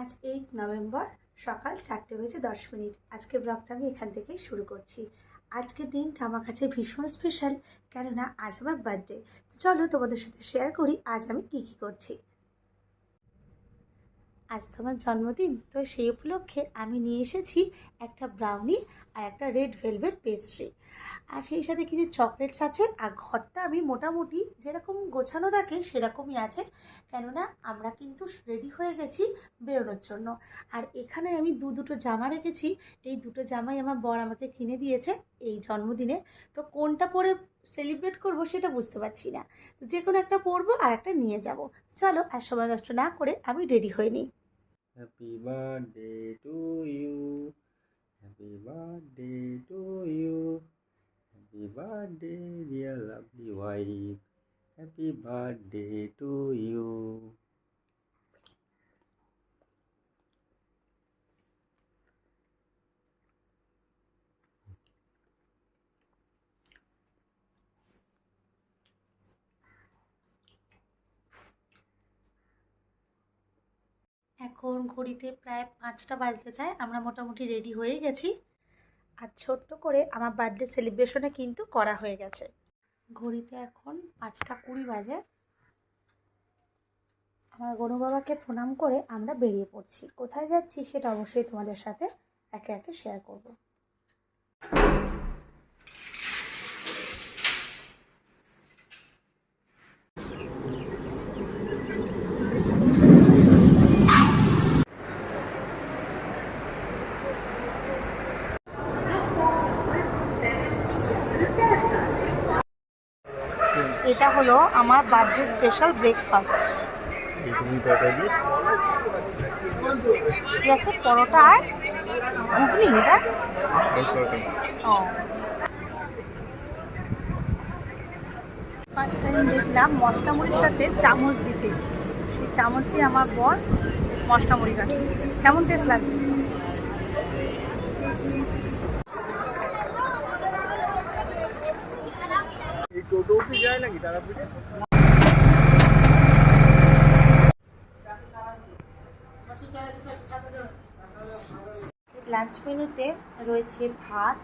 আজ eight November, সকাল চারটে বেজে দশ মিনিট। আজকে ব্লগটা আমি এখান থেকেই শুরু করছি। আজকের দিনটা আমার কাছে ভীষণ স্পেশাল কেননা আজ আমার বার্থডে তো চলো তোমাদের সাথে শেয়ার করি, আজ আমি কী কী করছি। আজ তোমার জন্মদিন। তো সেই উপলক্ষে আমি নিয়ে এসেছি একটা ব্রাউনি আর একটা রেড ভেলভেট পেস্ট্রি আর সেই সাথে কিছু চকলেটস আছে, আর ঘরটা আমি মোটামুটি যেরকম গোছানো থাকে সেরকমই আছে। কেননা আমরা কিন্তু রেডি হয়ে গেছি বেরোনোর জন্য। আর এখানে আমি দু দুটো জামা রেখেছি। এই দুটো জামাই আমার বর আমাকে কিনে দিয়েছে এই জন্মদিনে। তো কোনটা পরে সেলিব্রেট করব সেটা বুঝতে পারছি না। তো যে কোনো একটা পরবো আর একটা নিয়ে যাব। চলো আর সময় নষ্ট না করে আমি রেডি হয়ে নিই। Happy birthday to you. Happy birthday to you. Happy birthday, dear lovely wife. Happy birthday to you. এখন ঘড়িতে প্রায় পাঁচটা বাজতে চায়, আমরা মোটামুটি রেডি হয়ে গেছি। আর ছোট্ট করে আমার বার্থডে সেলিব্রেশনে কিন্তু করা হয়ে গেছে। ঘড়িতে এখন পাঁচটা কুড়ি বাজে। আমার গনু বাবাকে প্রণাম করে আমরা বেরিয়ে পড়ছি। কোথায় যাচ্ছি সেটা অবশ্যই তোমাদের সাথে একে একে শেয়ার করব। এটা হলো আমার বার্থডে স্পেশাল ব্রেকফাস্ট ঠিক আছে, পরোটা আর ঘুগনি, এটা? ও। ফার্স্ট টাইম দেখলাম মশলা মুড়ির সাথে চামচ দিতে। সেই চামচ দিয়ে আমার বর মশলা মুড়ি খাচ্ছে। কেমন টেস্ট লাগবে এই টোটো কি যায় নাকি তারাপীঠে? লাঞ্চ মেনুতে রয়েছে ভাত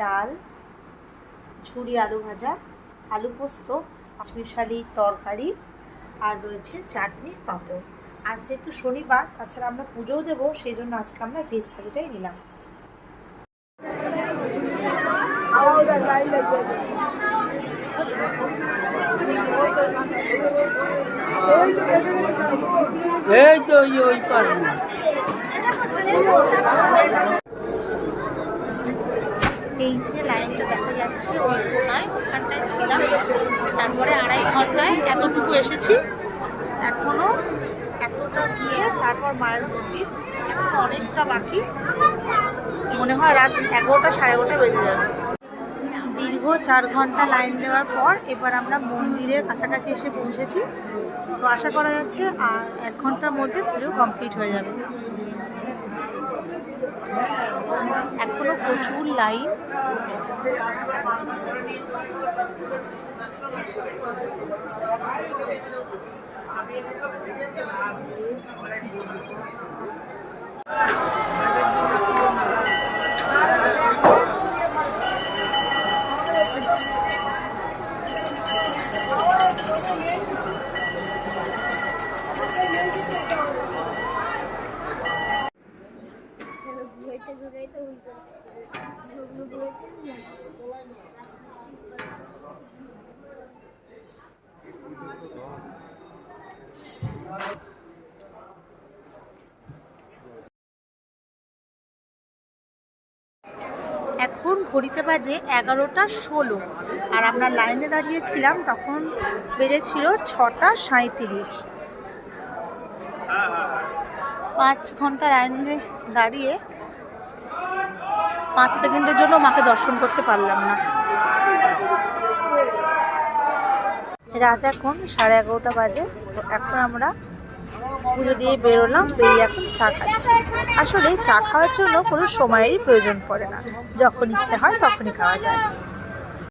ডাল ঝুরি আলু ভাজা আলু পোস্ত পাঁচমিশালি তরকারি আর রয়েছে চাটনি পাঁপড়। আজ যেহেতু শনিবার তাছাড়া আমরা পুজোও দেবো সেই জন্য আজকে আমরা ভেজ থালিটাই নিলাম। এই তো ওই পাশে এই যে লাইনটা দেখা যাচ্ছে, ওই কোনায়, ওখানটায় ছিলাম। তারপরে আড়াই ঘন্টায় এতটুকু এসেছি। এখনও এতটা গিয়ে তারপর মায়ের মন্দির। এখন অনেকটা বাকি। মনে হয় রাত এগারোটা, সাড়ে এগারোটা বেজে যাবে। দীর্ঘ চার ঘণ্টা লাইন দেওয়ার পর এবার আমরা মন্দিরের কাছাকাছি এসে পৌঁছেছি। তো আশা করা যাচ্ছে আর এক ঘণ্টার মধ্যে পুজো কমপ্লিট হয়ে যাবে। এখনও প্রচুর লাইন। এখন ঘড়িতে বাজে এগারোটা ষোলো। আর আমরা লাইনে দাঁড়িয়েছিলাম তখন বেজেছিল ছটা সাঁইত্রিশ। পাঁচ ঘণ্টা লাইনে দাঁড়িয়ে পাঁচ সেকেন্ডের জন্য মাকে দর্শন করতে পারলাম না। রাত এখন সাড়ে এগারোটা বাজে। এখন আমরা পুজো দিয়ে বেরোলাম, বেরিয়ে এখন চা খাচ্ছি। আসলে চা খাওয়ার জন্য কোনো সময়েরই প্রয়োজন পড়ে না। যখন ইচ্ছে হয় তখনই খাওয়া যায়।